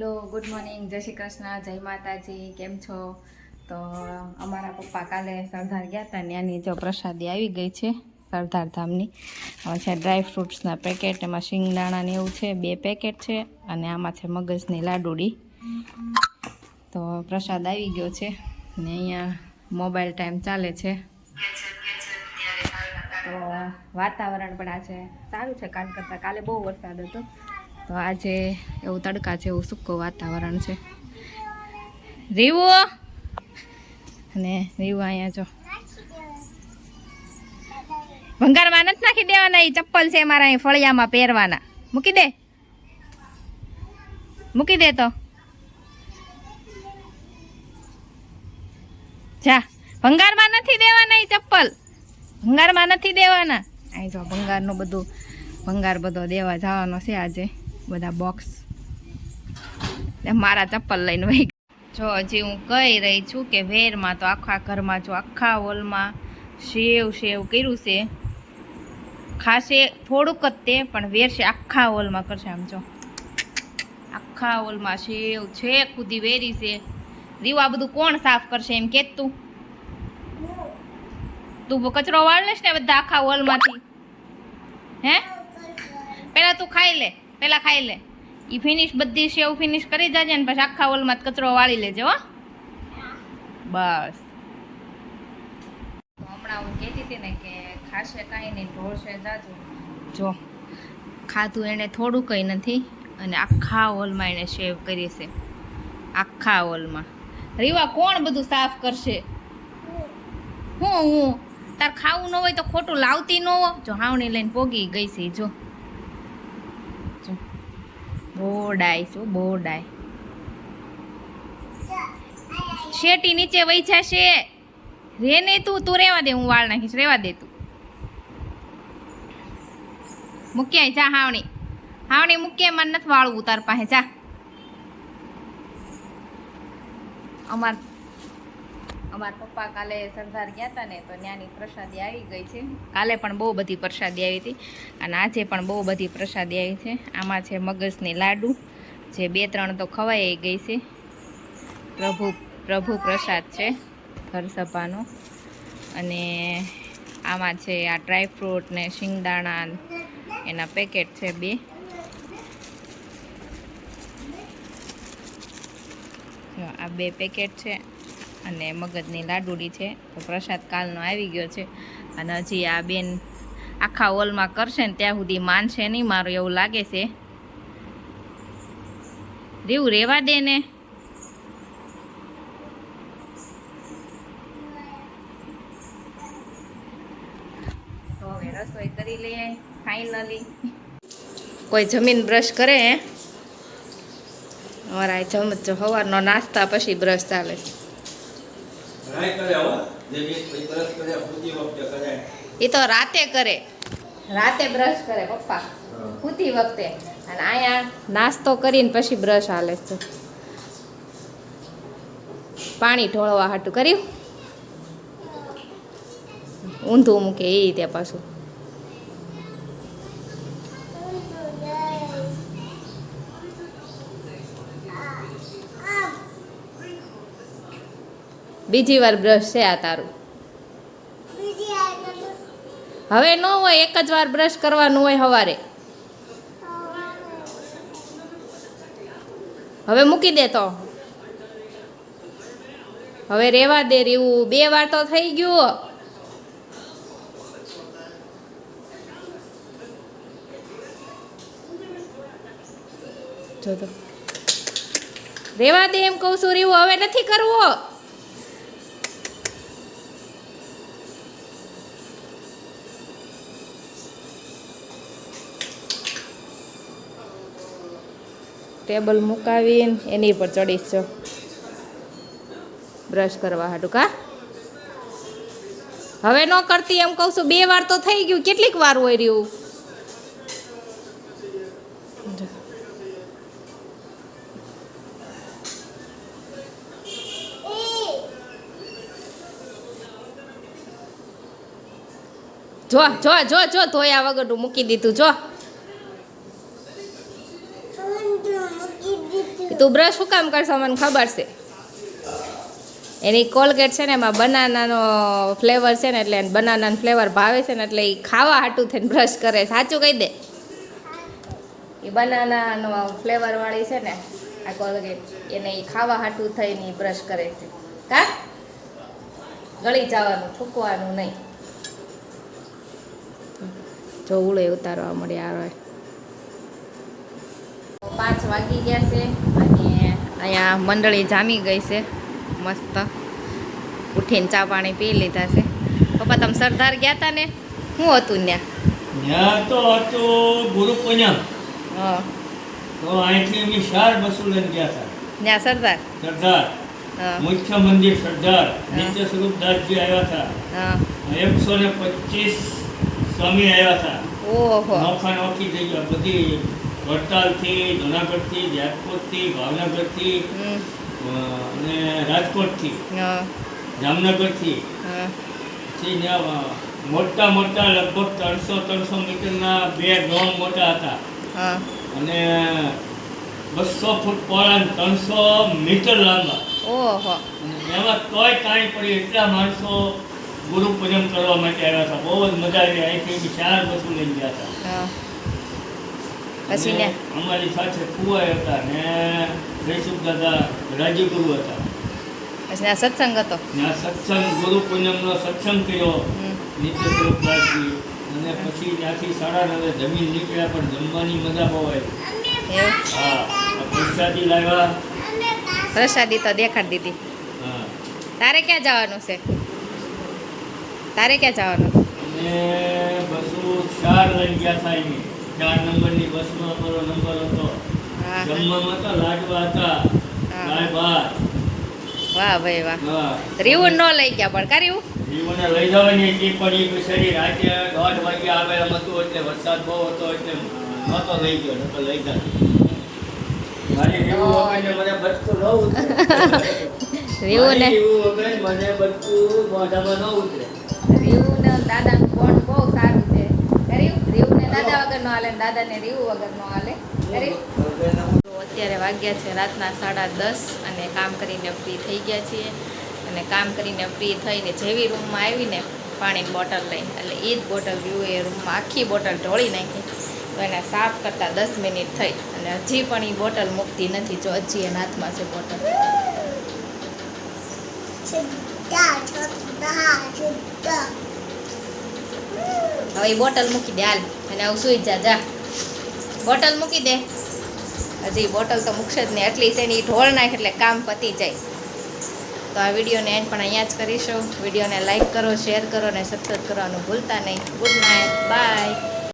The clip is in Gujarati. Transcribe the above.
Hello, good morning. જય શ્રી કૃષ્ણ, જય માતાજી. કેમ છો? તો અમારા પપ્પા કાલે સરદાર ગયા હતા ત્યાંની જો પ્રસાદી આવી ગઈ છે, સરદાર ધામની. હવે છે ડ્રાય ફ્રૂટ્સના પેકેટ, એમાં શિંગદાણાને એવું છે, બે પેકેટ છે, અને આમાં છે મગજની લાડુડી. તો પ્રસાદ આવી ગયો છે, ને અહીંયા મોબાઈલ ટાઈમ ચાલે છે. તો વાતાવરણ પણ આજે સારું છે કાલ કરતાં. કાલે બહુ વરસાદ હતો. તો આજે એવું તડકા છે, એવું સૂકું વાતાવરણ છે. રીવો! અને રીવો અહીંયા જો. ભંગારમાં નથી નાખી દેવાના એ ચપ્પલ છે મારા અહીં ફળિયામાં પહેરવાના. મૂકી દે. મૂકી દે તો. જા. ભંગારમાં નથી દેવાના એ ચપ્પલ. ભંગારમાં નથી દેવાના. અહીં જો ભંગારનું બધું, ભંગાર બધો દેવા જવાનો છે આજે. બધા બોક્સ મારા ચપ્પલ લઈને વહી જો હજી હું કહી રહી છું કે વેરમાં તો આખા ઘરમાં જો આખા હોલમાં સેવ સેવ કર્યું છે. ખાસે થોડુંક જ તે, પણ વેર છે આખા હોલમાં કરશે આમ જો. આખા હોલમાં સેવ છે ખુદી વેરી છે. રીવા બધું કોણ સાફ કરશે એમ કે તું? તું કચરો વાળ લેશ ને બધા આખા હોલમાંથી? હે? પહેલાં તું ખાઈ લે. પેલા ખાઈ લે. એ ફિનિશ બધી સેવ ફિનિશ કરી જાજે ને પછી આખા હોલમાં કચરો વાળી લેજે હો. બસ. હમણાં હું કહેતી હતી ને કે ખાશે કાંઈ નહીં ઢોળશે જાજુ. જો ખાધું એણે થોડું કંઈ નથી અને આખા હોલમાં એણે સેવ કરી છે. આખા હોલમાં રીવા કોણ બધું સાફ કરશે? હું હું. તાર ખાવું ન હોય તો ખોટું લાવતી ન હો. જો હાવણી લઈને પોગી ગઈ છે જો. બોડાય શું બોડાય. શેટી નીચે વહી જશે. રે નહીં તું તું રેવા દે, હું વાળ નાખીશ, રેવા દે તું. મૂક્યાય જા હાવણી. હાવણી મૂક્યા મને નથી વાળવું તાર પાસે, જા. અમાર અમાર પપ્પા કાલે સરદાર ગયા હતા ને તો ત્યાંની પ્રસાદી આવી ગઈ છે. કાલે પણ બહુ બધી પ્રસાદી આવી હતી. અને આજે પણ બહુ બધી પ્રસાદી આવી છે. આમાં છે મગજની લાડુ, જે બે ત્રણ તો ખવાઈ ગઈ છે. પ્રભુ પ્રભુ પ્રસાદ છે ઘરસભાનો અને આમાં છે આ ડ્રાયફ્રૂટ ને શિંગદાણા એના પેકેટ છે બે. આ બે પેકેટ છે. અને મગજની લાડુડી છે. તો પ્રસાદ કાલનો આવી ગયો છે. અને હજી આ બેન આખા હોલમાં કરશે ને ત્યાં સુધી માનશે નહીં. મારું એવું લાગે છે. રેવું રેવા દે ને. તો હવે રસોઈ કરી લઈએ ફાઇનલી. કોઈ જમીન બ્રશ કરે હે? અમારા જમ સવારનો નાસ્તા પછી બ્રશ ચાલે છે. હો જે પૂતી વખતે એ તો રાતે કરે. રાતે બ્રશ કરે પપ્પા. પૂતી વખતે. અને અહીંયા નાસ્તો કરીને પછી બ્રશ હાલે છે. પાણી ઢોળવા હાટું કર્યું? ઊંધું મૂકે એ રીતે પાછું. બીજી વાર બ્રશ છે આ તારું. હવે ન હોય એક જ વાર બ્રશ કરવાનું હોય સવારે હવે મૂકી દે તો. હવે રેવા દે રેવું બે વાર તો થઈ ગયું. જો તો. રેવા દે એમ કહું છું રેવું હવે નથી કરવો. ટેબલ મુકાવીને એની પર ચડીશ છો બ્રશ કરવા હાટું કા? હવે ન કરતી એમ કહું છું, બે વાર તો થઈ ગયું, કેટલીક વાર હોય રહ્યું? જો જો જો જો, ધોયા વગરનું મૂકી દીધું, જો. તું બ્રશ શું કામ કરશો મને ખબર છે? એની કોલગેટ છે ને એમાં બનાનાનો ફ્લેવર છે ને એટલે બનાનાનો ફ્લેવર ભાવે છે ને એટલે એ ખાવા હાટું થઈને બ્રશ કરે. સાચું કહી દે. એ બનાનાનો ફ્લેવર વાળી છે ને આ કોલગેટ, એને એ ખાવા હાટું થઈને એ બ્રશ કરે છે. કા? ગળી જવાનું, થૂકવાનું નહીં. જો ઉળે ઉતારવા મળ્યા આવે પાંચ વાગી ગયા છે. અહીંયા મંડળી જામી ગઈ છે. મસ્ત. ઉઠીને ચા પાણી પી લીધા છે. પપ્પા તમે સરદાર ગયા હતા ને? શું હતું ત્યાં? ત્યાં તો હતું ગુરુ પૂનમ. હા. તો અહીંથી અમે ચાર બસો ગયા હતા ત્યાં સરદાર? સરદાર. મુખ્ય મંદિર સરદાર. નિત્ય સ્વરૂપદાસજી આવ્યા હતા એકસો ને પચીસ સ્વામી આવ્યા હતા ઓહો. નોખા નોખી જગ્યા બધી વડતાલથી જુનાગઢથી જેતપુરથી ભાવનગરથી અને રાજકોટથી. જામનગરથી. મોટા મોટા લગભગ ત્રણસો ત્રણસો મીટરના બે ડોમ મોટા હતા. અને બસો ફૂટ પહોળા ત્રણસો મીટર લાંબા. ઓહો. એમાં તોય કાંઈ પડી એટલા માણસો ગુરુ પૂજન કરવા માટે આવ્યા હતા. બહુ જ મજા આવી. અહીંથી ચાર બસો લઈ ગયા હતા. પછી ને અમારી સાથે કુવાય હતા ને જયસુખ દાદા રાજ્યગુરુ હતા. પછી આ સત્સંગ હતો. આ સત્સંગ ગુરુ પૂનમનો સત્સંગ કર્યો નિત્ય સ્વરૂપદાસજી અને પછી ત્યાંથી સાડા નવે જમીન નીકળ્યા પણ જમવાની મજા બહુ આવી. હા પ્રસાદી લાવ્યા. પ્રસાદી તો દેખાડી દીધી. હા. તારે ક્યાં જવાનું છે? તારે ક્યાં જવાનું બસો ચાર લઈ ગયા એની. ચાર નંબરની બસમાં અમારો નંબર હતો. જમવામાં તો લાડવા હતા. દાળ ભાત વાહ ભાઈ વાહ. રીવું ન લઈ ગયા પણ કા રીવું જીવોને લઈ જવાની હતી પણ એ બિચારી રાતે દોઢ વાગે આવે એમ હતું એટલે વરસાદ બહુ હતો એટલે નહોતો લઈ ગયો નતો લઈ જાય મારી રીવું વગરને મને બચકું ન ઉતરે. રીવું વગર મને બચકું મોઢામાં ન ઉતરે. રીવું ને દાદાનું બોન્ડ બહુ સારું દાદા હાલે દાદાને રીવું વગર નો હાલે અત્યારે વાગ્યા છે રાતના સાડા દસ અને કામ કરીને ફ્રી થઈ ગયા છીએ. અને કામ કરીને ફ્રી થઈને જેવી રૂમમાં આવીને પાણીની બોટલ લઈને એટલે એ જ બોટલ વ્યૂ એ રૂમમાં આખી બોટલ ઢોળી નાખી. તો એને સાફ કરતાં દસ મિનિટ થઈ. અને હજી પણ એ બોટલ મૂકતી નથી, જો હજી એના હાથમાં છે બોટલ હવે એ બોટલ મૂકી દે હાલ. અને આવું સુઈ જા જા. બોટલ મૂકી દે. હજી બોટલ તો મૂકશે જ નહીં. એટલી છે ને એ ઢોળ નાખ એટલે કામ પતી જાય. તો આ વિડીયોને એન્ડ પણ અહીંયા જ કરીશું. વિડીયોને લાઇક કરો, શેર કરો અને સબસ્ક્રાઈબ કરવાનું ભૂલતા નહીં. Good night bye